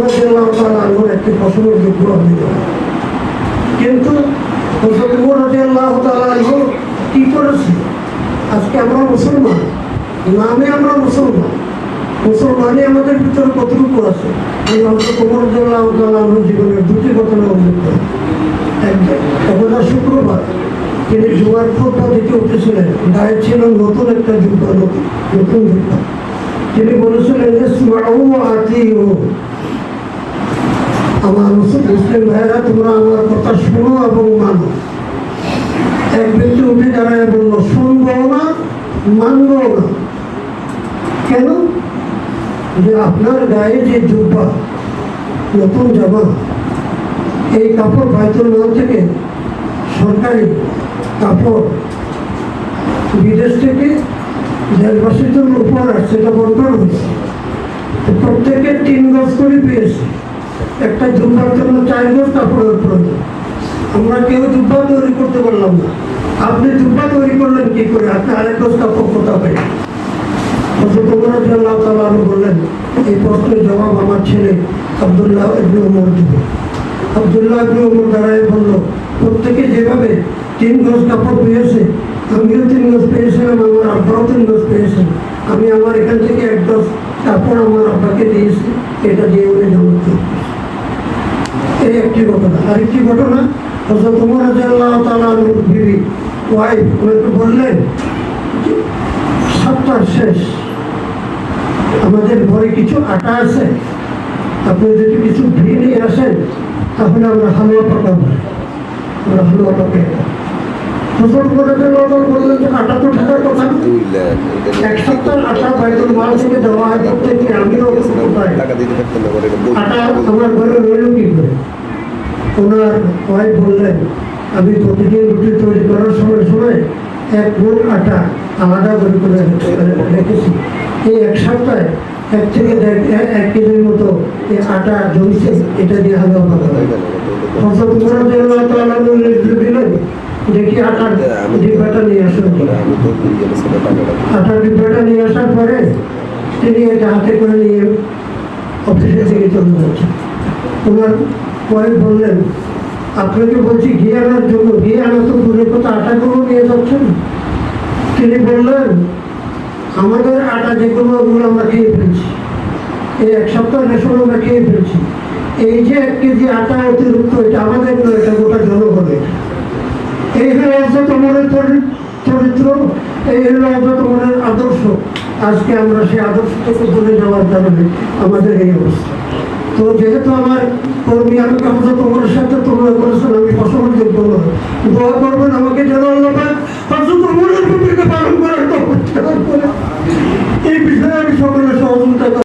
একটি পছন্দের যোগ্য কিন্তু কি করেছে? আজকে আমরা মুসলমান নামে আমরা মুসলমান, মুসলমানই আমাদের ভিতরে কতটুকু আছে? এই হযরত উমর রাদিয়াল্লাহু তাআলা জীবনের দুটি ঘটনা উল্লেখ করে শুক্রবার তিনি জুয়ার খোদ্া দিতে উঠেছিলেন ছিল নতুন একটা যুদ্ধ নতুন যুদ্ধ তিনি বলেছিলেন যে মুসলিম ভাইয়েরা তোমরা আমার কথা শুনো এবং মানো। এক ব্যক্তি উঠে দাঁড়ায় বলল, শুনব না, মানবো না। কেন? যে আপনার গায়ে যে জুব্বা, নতুন জামা, এই কাপড় বাইতুল মাল থেকে সরকারি কাপড় বিদেশ থেকে দেশবাসীর জন্য উপহার আসছে এটা বন্টন হয়েছে প্রত্যেকে তিন গজ করে পেয়েছে। একটা জুব্বার জন্য চার গজ কাপড়ের প্রয়োজন। আমরা কেউ জুব্বা তৈরি করতে পারলাম না। আপনি জুব্বা তৈরি করলেন কি করে? আপনি আরেক কাপড় কোথা পেলেন বললেন, এই প্রশ্নের জবাব আমার ছেলে যেভাবে তিন কাপড় পেয়েছে, আমিও তিন গজ পেয়েছিলাম, আমার আব্বাও তিন গজ পেয়েছেন আমি আমার এখান থেকে এক গজ কাপড় আমার আব্বাকে দিয়েছি, এটা দিয়ে উনি জমা এই একটি ঘটনা। আরেকটি ঘটনা হজরত উমর রাদিয়াল্লাহু তাআলা বিবি ওয়াইফ ওনাকে বললেন সপ্তাহ শেষ। আমাদের ঘরে কিছু আটা আছে। আপনি যদি কিছু ঘি নিয়ে আসেন তাহলে আমরা হালুয়া পাকাবো। আমরা হালুয়া পাকাই ফসল করে বললেন যে আটা তো থাকার কথা। এক সপ্তাহ আটা বাইতুল মাল থেকে দেওয়া হয় প্রত্যেককে আমিও আটা আমার ঘরে রইল কি করে? ওনার ওয়াইফ বললেন, আমি প্রতিদিন রুটি তৈরি করার সময় সময় এক গুণ আটা আলাদা করে করে রেখেছি। এই এক সপ্তাহে এক থেকে এক কেজির মতো এই আটা জমছে, এটা দিয়ে? এটা তো- হজরত উমর রাদিয়াল্লাহু তাআলা নির্দেশ দিলেন দেখি আটার ডিব্বাটা নিয়ে সেটা টাকাটা আটার ডিব্বাটা নিয়ে আসার পরে তিনি এটা হাতে করে নিয়ে অফিসে থেকে চলে যাচ্ছেন। ওনার ওয়াইফ বললেন, আপনাকে বলছি ঘি আনার জন্য ঘি আনা তো দূরের কথা আটাগুলো নিয়ে যাচ্ছেন। তিনি বললেন, আমাদের আটা যেগুলো ওগুলো আমরা খেয়ে ফেলছি। এই এক সপ্তাহ রেশন আমরা খেয়ে ফেলছি। এই যে এক কেজি আটা অতিরিক্ত, এটা আমাদের নয়, এটা গোটা জনগণের। এই হলো হচ্ছে তোমার চরিত্র, এই হলো হচ্ছে তোমার আদর্শ। আজকে আমরা সেই আদর্শ থেকে দূরে যাওয়ার কারণে আমাদের এই অবস্থা। তো যেহেতু আমার কর্মী আমি কামতা তোমার সাথে তোমরা করেছেন আমি নয় দোয়া করবেন আমাকে যেন আল্লাহ